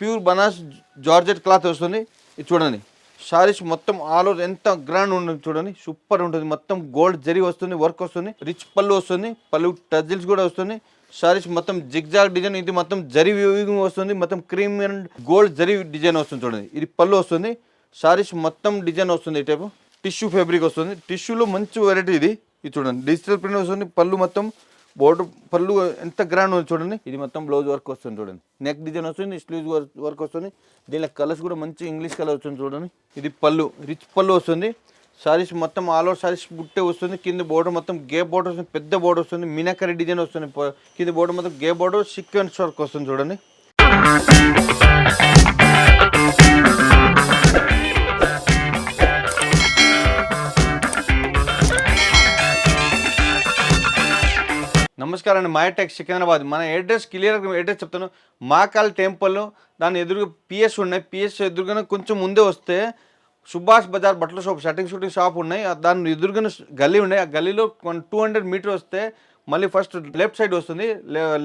Pure Banas georgette cloth వస్తుంది. ఇది చూడండి. శారీస్ మొత్తం ఆల్ ఓవర్ ఎంత గ్రాండ్ ఉంటుంది చూడండి. సూపర్ ఉంటుంది. మొత్తం గోల్డ్ జరి వస్తుంది వర్క్ వస్తుంది రిచ్ పళ్ళు వస్తుంది పళ్ళు టజిల్స్ కూడా వస్తుంది. శారీస్ మొత్తం జిగ్జాగ్ డిజైన్ ఇది మొత్తం జరి వస్తుంది. మొత్తం క్రీమ్ అండ్ గోల్డ్ జరి డిజైన్ వస్తుంది చూడండి. ఇది పళ్ళు వస్తుంది. శారీస్ మొత్తం డిజైన్ వస్తుంది ఈ టైపు టిష్యూ ఫ్యాబ్రిక్ వస్తుంది. టిష్యూలో మంచి వెరైటీ ఇది. ఇది చూడండి. డిజిటల్ ప్రింట్ వస్తుంది. పళ్ళు మొత్తం బోర్డర్ పళ్ళు ఎంత గ్రాండ్ ఉంది చూడండి. ఇది మొత్తం బ్లౌజ్ వర్క్ వస్తుంది చూడండి. నెక్ డిజైన్ వస్తుంది స్లీవ్స్ వర్క్ వస్తుంది. దీనిలో కలర్స్ కూడా మంచి ఇంగ్లీష్ కలర్ వస్తుంది చూడండి. ఇది పళ్ళు రిచ్ పళ్ళు వస్తుంది. సారీస్ మొత్తం ఆల్ ఓవర్ సారీస్ బుట్టే వస్తుంది. కింద బోర్డర్ మొత్తం గే బోర్డర్ వస్తుంది పెద్ద బోర్డర్ వస్తుంది. మీనాకరి డిజైన్ వస్తుంది. కింద బోర్డర్ మొత్తం గే బోర్డర్ సీక్వెన్స్ వర్క్ వస్తుంది చూడండి. నమస్కారం అండి మాయటెక్ సికింద్రాబాద్. మన అడ్రస్ క్లియర్ అడ్రస్ చెప్తాను. మాకాల్ టెంపుల్ దాని ఎదురుగా పిఎస్ ఉన్నాయి. పిఎస్ ఎదురుగానే కొంచెం ముందే వస్తే సుభాష్ బజార్ బట్టల షాప్ షటింగ్ షూటింగ్ షాప్ ఉన్నాయి. ఆ దాని ఎదురుగానే గల్లీ ఉన్నాయి. ఆ గల్లీలో టూ హండ్రెడ్ మీటర్ వస్తే మళ్ళీ ఫస్ట్ లెఫ్ట్ సైడ్ వస్తుంది.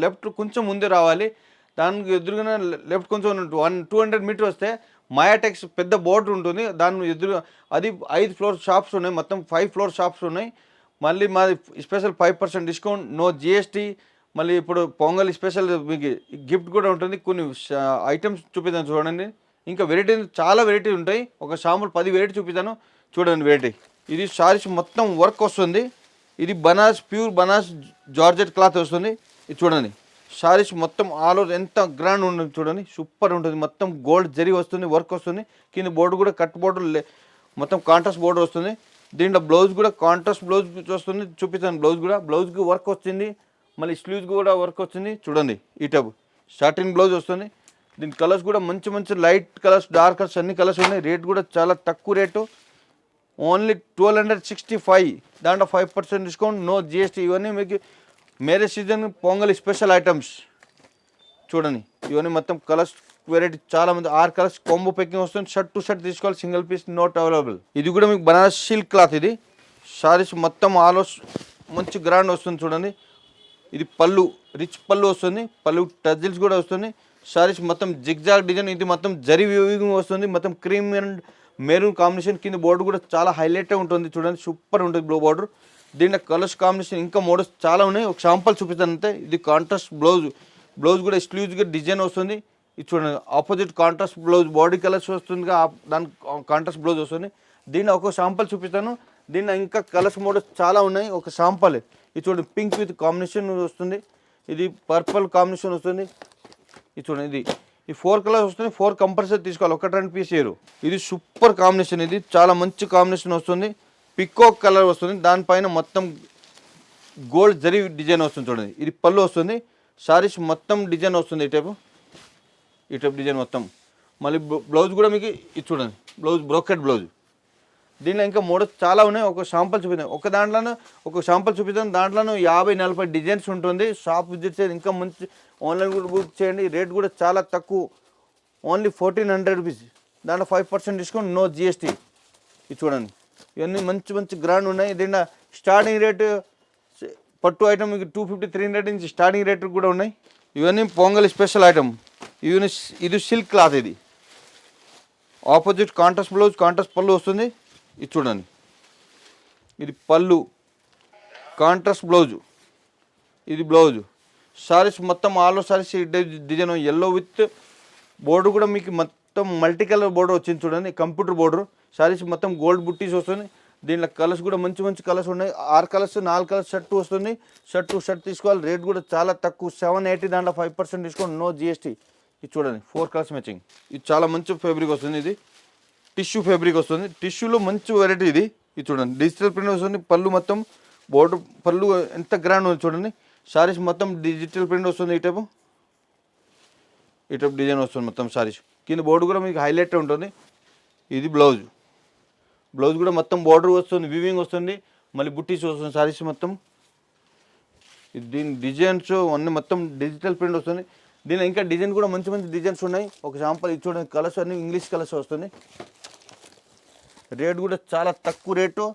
లెఫ్ట్ కొంచెం ముందే రావాలి. దానికి ఎదురుగానే లెఫ్ట్ కొంచెం వన్ టూ హండ్రెడ్ మీటర్ వస్తే మాయాటెక్స్ పెద్ద బోర్డు ఉంటుంది. దాని ఎదురు అది ఐదు ఫ్లోర్ షాప్స్ ఉన్నాయి. మొత్తం ఫైవ్ ఫ్లోర్ షాప్స్ ఉన్నాయి. మళ్ళీ మాది special five percent discount no GST మళ్ళీ ఇప్పుడు పొంగల్ స్పెషల్ మీకు గిఫ్ట్ కూడా ఉంటుంది. కొన్ని ఐటమ్స్ చూపిద్దాం చూడండి. ఇంకా వెరైటీ చాలా వెరైటీ ఉంటాయి. ఒక షాంపుల్ పది వెరైటీ చూపిద్దాను. చూడండి వెరైటీ. ఇది సారీస్ మొత్తం వర్క్ వస్తుంది. ఇది Banas pure Banas georgette cloth వస్తుంది. ఇది చూడండి. సారీస్ మొత్తం ఆల్ ఓవర్ ఎంత గ్రాండ్ ఉంటుంది చూడండి. సూపర్ ఉంటుంది. మొత్తం గోల్డ్ జరీ వస్తుంది వర్క్ వస్తుంది. కింద బోర్డు కూడా కట్ బోర్డు మొత్తం కాంట్రాస్ట్ బోర్డు వస్తుంది. దీంట్లో బ్లౌజ్ కూడా కాంట్రాస్ట్ బ్లౌజ్ వస్తుంది చూపిస్తాను. బ్లౌజ్ కూడా బ్లౌజ్కి వర్క్ వచ్చింది. మళ్ళీ స్లీవ్స్ కూడా వర్క్ వచ్చింది. చూడండి ఈ టబ్. షార్టిన్ బ్లౌజ్ వస్తుంది. దీని కలర్స్ కూడా మంచి మంచి లైట్ కలర్స్ డార్క్ కలర్స్ అన్ని కలర్స్ ఉన్నాయి. రేట్ కూడా చాలా తక్కువ rate only twelve hundred sixty five దాంట్లో five percent discount no GST ఇవన్నీ మీకు marriage season Pongal special items చూడండి ఇవన్నీ మొత్తం కలర్స్ వెరైటీ చాలా మంది ఆరు కలర్స్ కాంబో ప్యాకింగ్ వస్తుంది. షర్ట్ టు షర్ట్ తీసుకోవాలి. సింగిల్ పీస్ నోట్ అవైలబుల్ ఇది కూడా మీకు బనారస్ సిల్క్ క్లాత్ ఇది. శారీస్ మొత్తం ఆలోస్ మంచి గ్రాండ్ వస్తుంది చూడండి. ఇది పళ్ళు రిచ్ పళ్ళు వస్తుంది. పళ్ళు టజిల్స్ కూడా వస్తుంది. శారీస్ మొత్తం జిగ్జాగ్ డిజైన్ ఇది మొత్తం జరీ వీవింగ్ వస్తుంది. మొత్తం క్రీమ్ అండ్ మెరూన్ కాంబినేషన్ కింద బోర్డు కూడా చాలా హైలైట్ ఉంటుంది చూడండి. సూపర్ ఉంటుంది బ్లూ బార్డర్ దీంట్లో కలర్స్ కాంబినేషన్ ఇంకా మోడల్స్ చాలా ఉన్నాయి. ఒక శాంపుల్ చూపిస్తాను అంతే ఇది కాంట్రాస్ట్ బ్లౌజ్ బ్లౌజ్ కూడా స్లీవ్స్గా డిజైన్ వస్తుంది. ఇది చూడండి opposite contrast blouse body colours వస్తుంది దాని కాంట్రాస్ట్ బ్లౌజ్ వస్తుంది. దీన్ని ఒక శాంపుల్ చూపిస్తాను. దీన్ని ఇంకా కలర్స్ మోడల్స్ చాలా ఉన్నాయి. ఒక శాంపుల్ ఇది చూడండి పింక్ విత్ కాంబినేషన్ వస్తుంది. ఇది పర్పుల్ కాంబినేషన్ వస్తుంది. ఇది చూడండి ఇది. ఈ ఫోర్ కలర్స్ వస్తుంది. ఫోర్ కంపల్సరీ తీసుకోవాలి. ఒకటి రెండు పీస్ చేయరు. ఇది సూపర్ కాంబినేషన్ ఇది చాలా మంచి కాంబినేషన్ వస్తుంది. పికాక్ కలర్ వస్తుంది. దానిపైన మొత్తం గోల్డ్ జరీ డిజైన్ వస్తుంది చూడండి. ఇది పళ్ళు వస్తుంది. శారీస్ మొత్తం డిజైన్ వస్తుంది ఈ టైపు ఈ టైప్ డిజైన్ మొత్తం. మళ్ళీ బ్లౌజ్ కూడా మీకు ఇది చూడండి. Blouse brocade blouse. దీనిలో ఇంకా మోడల్స్ చాలా ఉన్నాయి. ఒక శాంపుల్ చూపిద్దాం. ఒక దాంట్లోనూ ఒక శాంపుల్ చూపిద్దాం. దాంట్లోనూ యాభై నలభై డిజైన్స్ ఉంటుంది. షాప్ విజిట్ చేయండి. ఇంకా మంచి ఆన్లైన్ కూడా బుక్ చేయండి. రేట్ కూడా చాలా తక్కువ. Only fourteen hundred rupees. దాంట్లో five percent discount no GST ఇది చూడండి. ఇవన్నీ మంచి మంచి గ్రాండ్ ఉన్నాయి. దీంట్లో స్టార్టింగ్ రేటు పట్టు ఐటమ్ మీకు టూ ఫిఫ్టీ త్రీ హండ్రెడ్ నుంచి స్టార్టింగ్ రేట్ కూడా ఉన్నాయి. ఇవన్నీ పొంగల్ స్పెషల్ ఐటమ్ ఇవన్నీ ఇది సిల్క్ క్లాత్ ఇది. Opposite contrast blouse contrast pallu వస్తుంది. ఇది చూడండి. ఇది పళ్ళు. Contrast blouse. ఇది బ్లౌజు. సారీస్ మొత్తం all sarees design yellow with border కూడా మీకు మొత్తం మల్టీ కలర్ బోర్డర్ వచ్చింది చూడండి. కంప్యూటర్ బోర్డర్ సారీస్ మొత్తం గోల్డ్ బుట్టీస్ వస్తుంది. దీంట్లో కలర్స్ కూడా మంచి మంచి కలర్స్ ఉన్నాయి. ఆరు కలర్స్ నాలుగు కలర్స్ షర్ట్ వస్తుంది. షర్ట్ షర్ట్ తీసుకోవాలి. రేట్ కూడా చాలా తక్కువ. సెవెన్ ఎయిటీ దాంట్లో five percent discount no GST ఇది చూడండి ఫోర్ కలర్స్ మ్యాచింగ్ ఇది చాలా మంచి ఫ్యాబ్రిక్ వస్తుంది ఇది. టిష్యూ ఫ్యాబ్రిక్ వస్తుంది. టిష్యూలో మంచి వెరైటీ ఇది. ఇది చూడండి డిజిటల్ ప్రింట్ వస్తుంది. పళ్ళు మొత్తం బోర్డర్ పళ్ళు ఎంత గ్రాండ్ ఉంది చూడండి. శారీస్ మొత్తం డిజిటల్ ప్రింట్ వస్తుంది ఈ టైపు ఈ టైప్ డిజైన్ వస్తుంది మొత్తం శారీస్ కింద బోర్డు కూడా మీకు హైలైట్ ఉంటుంది. ఇది బ్లౌజ్ బ్లౌజ్ కూడా మొత్తం బోర్డర్ వస్తుంది వివింగ్ వస్తుంది. మళ్ళీ బుట్టీస్ వస్తుంది శారీస్ మొత్తం. ఇది దీని డిజైన్స్ అన్నీ మొత్తం డిజిటల్ ప్రింట్ వస్తుంది. దీని ఇంకా డిజైన్ కూడా మంచి మంచి డిజైన్స్ ఉన్నాయి. ఒక శాంపుల్ ఇది చూడండి కలర్స్ అన్ని ఇంగ్లీష్ కలర్స్ వస్తుంది రేట్ కూడా చాలా తక్కువ రేటు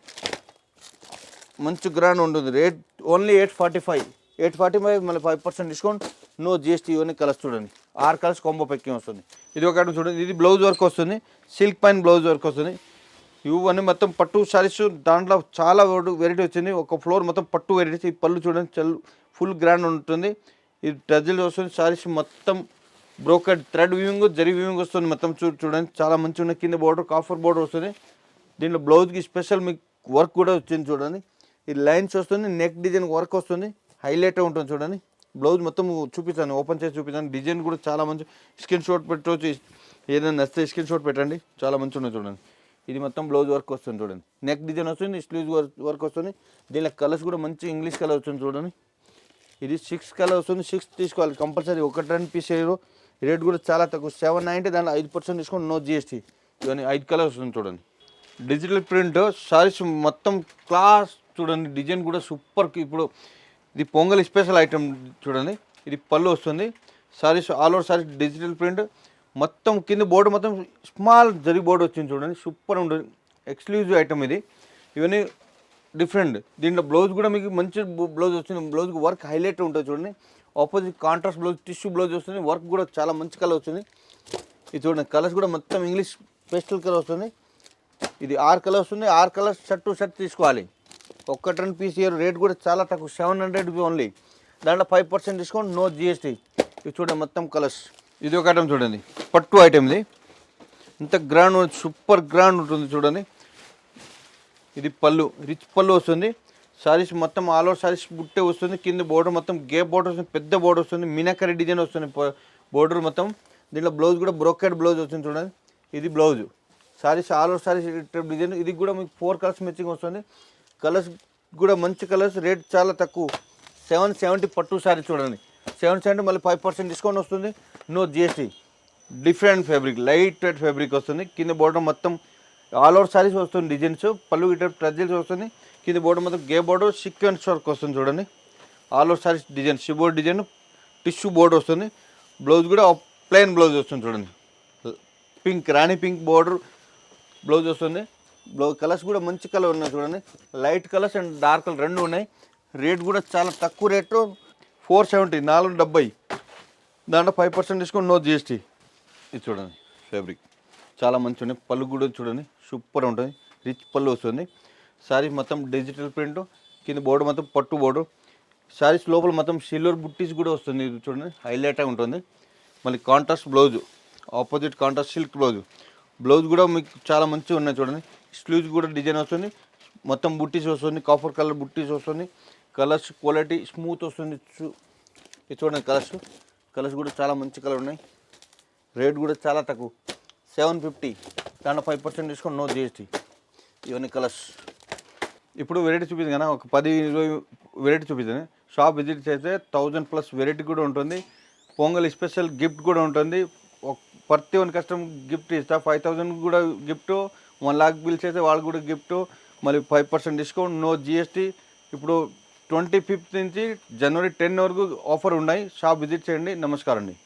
మంచి గ్రాండ్ ఉంటుంది. Rate only eight forty five eight forty five మళ్ళీ five percent discount no GST ఇవన్నీ కలర్స్ చూడండి. ఆరు కలర్స్ కాంబో ప్యాకింగ్ వస్తుంది. ఇది ఒక చూడండి. ఇది బ్లౌజ్ వర్క్ వస్తుంది. సిల్క్ పైన బ్లౌజ్ వర్క్ వస్తుంది. ఇవన్నీ మొత్తం పట్టు శారీస్ దాంట్లో చాలా వెరైటీ వచ్చింది. ఒక ఫ్లోర్ మొత్తం పట్టు వెరైటీస్ ఈ పళ్ళు చూడండి చల్ ఫుల్ గ్రాండ్ ఉంటుంది. ఇది టజిల్ వస్తుంది సారీస్ మొత్తం బ్రోకెడ్ థ్రెడ్ వీవింగ్ జరి వీవింగ్ వస్తుంది మొత్తం చూ చూడండి. చాలా మంచి ఉన్న కింద బోర్డర్ కాఫర్ బోర్డర్ వస్తుంది. దీంట్లో బ్లౌజ్కి స్పెషల్ మీకు వర్క్ కూడా వచ్చింది చూడండి. ఈ లైన్స్ వస్తుంది నెక్ డిజైన్ వర్క్ వస్తుంది. హైలైట్ ఉంటుంది చూడండి. బ్లౌజ్ మొత్తం చూపిస్తాను ఓపెన్ చేసి చూపిస్తాను. డిజైన్ కూడా చాలా మంచి స్క్రీన్ షాట్ పెట్టవచ్చు ఏదైనా నచ్చితే స్క్రీన్ షాట్ పెట్టండి. చాలా మంచిగా ఉన్నాయి చూడండి. ఇది మొత్తం బ్లౌజ్ వర్క్ వస్తుంది చూడండి. నెక్ డిజైన్ వస్తుంది స్లీవ్స్ వర్క్ వర్క్ వస్తుంది. దీనిలో కలర్స్ కూడా మంచి ఇంగ్లీష్ కలర్ వస్తుంది చూడండి. ఇది సిక్స్ కలర్ వస్తుంది సిక్స్ తీసుకోవాలి. కంపల్సరీ ఒకటి రెండు పీస్ వేయరు. రేట్ కూడా చాలా తక్కువ. సెవెన్ నైంటీ దాంట్లో ఐదు పర్సెంట్ డిస్కౌంట్ నో జిఎస్టీ ఇవన్నీ ఐదు కలర్ వస్తుంది చూడండి. డిజిటల్ ప్రింట్ సారీస్ మొత్తం క్లాస్ చూడండి. డిజైన్ కూడా సూపర్ ఇప్పుడు ఇది పొంగల్ స్పెషల్ ఐటమ్ చూడండి. ఇది పళ్ళు వస్తుంది. Sarees all over sarees digital print మొత్తం కింద బోర్డు మొత్తం స్మాల్ జరి బోర్డు వచ్చింది చూడండి. సూపర్ ఉంటుంది ఎక్స్క్లూజివ్ ఐటమ్ ఇది. ఇవన్నీ డిఫరెంట్. దీంట్లో బ్లౌజ్ కూడా మీకు మంచి బ్లౌజ్ వస్తుంది. బ్లౌజ్కి వర్క్ హైలైట్ ఉంటుంది చూడండి. Opposite contrast blouse tissue blouse వస్తుంది. వర్క్ కూడా చాలా మంచి కలర్ వస్తుంది. ఇది చూడండి కలర్స్ కూడా మొత్తం ఇంగ్లీష్ పేస్టల్ కలర్ వస్తుంది. ఇది ఆరు కలర్ వస్తుంది. ఆరు కలర్స్ షర్ట్ టు షర్ట్ తీసుకోవాలి. ఒక్కటి రెండు పీస్ ఇయర్ రేట్ కూడా చాలా తక్కువ. సెవెన్ హండ్రెడ్ ఓన్లీ దాంట్లో five percent discount no GST ఇది చూడండి మొత్తం కలర్స్ ఇది ఒక ఐటమ్ చూడండి. పట్టు ఐటమ్ ఇది. ఇంత గ్రాండ్ సూపర్ గ్రాండ్ ఉంటుంది చూడండి. ఇది పళ్ళు రిచ్ పళ్ళు వస్తుంది. సారీస్ మొత్తం ఆల్ ఓవర్ సారీస్ బుట్టే వస్తుంది. కింద బోర్డర్ మొత్తం గేప్ బోర్డర్ వస్తుంది పెద్ద బోర్డర్ వస్తుంది మీనాకరి డిజైన్ వస్తుంది బోర్డర్ మొత్తం. దీంట్లో బ్లౌజ్ కూడా బ్రోకెడ్ బ్లౌజ్ వస్తుంది చూడండి. ఇది blouse. Sarees all over sarees design. ఇది కూడా మీకు ఫోర్ కలర్స్ మ్యాచింగ్ వస్తుంది. కలర్స్ కూడా మంచి కలర్స్ రేట్ చాలా తక్కువ. సెవెన్ సెవెంటీ పట్టు సారీ చూడండి. సెవెన్ సెవెంటీ మళ్ళీ ఫైవ్ పర్సెంట్ డిస్కౌంట్ వస్తుంది. No GST. Different fabric light weight fabric వస్తుంది. కింద బోర్డర్ మొత్తం ఆల్ ఓవర్ సారీస్ వస్తుంది డిజైన్స్ పళ్ళు ఇటు ప్రజల్స్ వస్తుంది కింద బోర్డు మొత్తం గే బోర్డు సీక్వెన్స్ వర్క్ వస్తుంది చూడండి. All over sarees design షిబోర్డ్ design tissue border వస్తుంది. బ్లౌజ్ కూడా ప్లెయిన్ బ్లౌజ్ వస్తుంది చూడండి. పింక్ రాణి పింక్ బోర్డర్ బ్లౌజ్ వస్తుంది. బ్లౌజ్ కలర్స్ కూడా మంచి కలర్ ఉన్నాయి చూడండి. Light colours and dark colour రెండు ఉన్నాయి. రేట్ కూడా చాలా తక్కువ రేటు ఫోర్ సెవెంటీ నాలుగు డెబ్బై. దాంట్లో five percent discount no GST ఇది చూడండి ఫ్యాబ్రిక్ చాలా మంచి ఉన్నాయి. పళ్ళు కూడా చూడండి. సూపర్ ఉంటుంది. రిచ్ పళ్ళు వస్తుంది. శారీ మొత్తం డిజిటల్ ప్రింట్ కింద బోర్డు మొత్తం పట్టు బోర్డు. శారీస్ లోపల మొత్తం సిల్వర్ బుట్టీస్ కూడా వస్తుంది. చూడండి హైలైట్ ఉంటుంది. మళ్ళీ contrast blouse opposite contrast silk blouse blouse కూడా మీకు చాలా మంచిగా ఉన్నాయి చూడండి. స్లీవ్స్ కూడా డిజైన్ వస్తుంది. మొత్తం బుట్టీస్ వస్తుంది. కాఫర్ కలర్ బుట్టీస్ వస్తుంది. కలర్స్ క్వాలిటీ స్మూత్ వస్తుంది. చూ- చూడండి కలర్స్ కలర్స్ కూడా చాలా మంచి కలర్ ఉన్నాయి. రేట్ కూడా చాలా తక్కువ. Seven fifty. దాంట్లో five percent discount no GST. ఇవన్నీ కలర్స్. ఇప్పుడు వెరైటీ చూపింది కదా ఒక పది ఇరవై వెరైటీ చూపించింది షాప్ విజిట్ చేస్తే థౌజండ్ ప్లస్ వెరైటీ కూడా ఉంటుంది. పొంగల్ స్పెషల్ గిఫ్ట్ కూడా ఉంటుంది. ఒక- ప్రతి వన్ కస్టమ్ గిఫ్ట్ ఇస్తా. ఫైవ్ థౌజండ్ కూడా గిఫ్ట్ వన్ లాక్ బిల్ చేస్తే వాళ్ళకి కూడా గిఫ్ట్. మళ్ళీ five percent discount no GST. ఇప్పుడు ట్వంటీ ఫిఫ్త్ నుంచి జనవరి టెన్ వరకు ఆఫర్ ఉన్నాయి. షాప్ విజిట్ చేయండి. నమస్కారం అండి.